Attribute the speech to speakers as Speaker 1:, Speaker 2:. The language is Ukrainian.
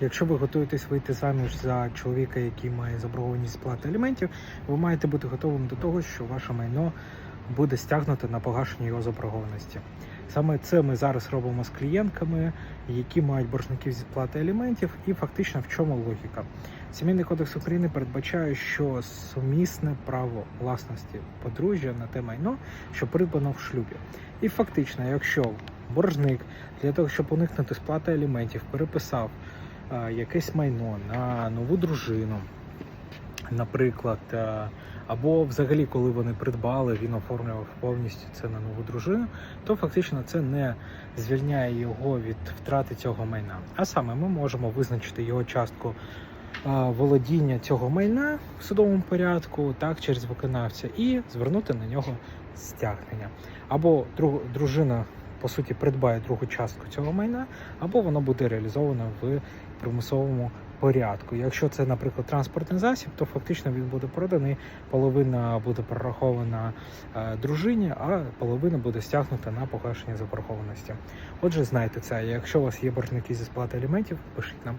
Speaker 1: Якщо ви готуєтесь вийти заміж за чоловіка, який має заборгованість сплати аліментів, ви маєте бути готовим до того, що ваше майно буде стягнуто на погашення його заборгованості. Саме це ми зараз робимо з клієнтками, які мають боржників зі сплати аліментів, і фактично в чому логіка. Сімейний кодекс України передбачає, що сумісне право власності подружжя на те майно, що придбано в шлюбі. І фактично, якщо боржник для того, щоб уникнути сплати аліментів, переписав якесь майно на нову дружину, наприклад, е, або взагалі, коли вони придбали, він оформлював повністю це на нову дружину, то фактично це не звільняє його від втрати цього майна. А саме ми можемо визначити його частку е, володіння цього майна в судовому порядку, так через виконавця, і звернути на нього стягнення. Або дружина по суті придбає другу частку цього майна, або воно буде реалізовано в примусовому порядку. Якщо це, наприклад, транспортний засіб, то фактично він буде проданий, половина буде прорахована е, дружині, а половина буде стягнута на погашення заборгованості. Отже, знайте це. Якщо у вас є боржники зі сплати аліментів, пишіть нам.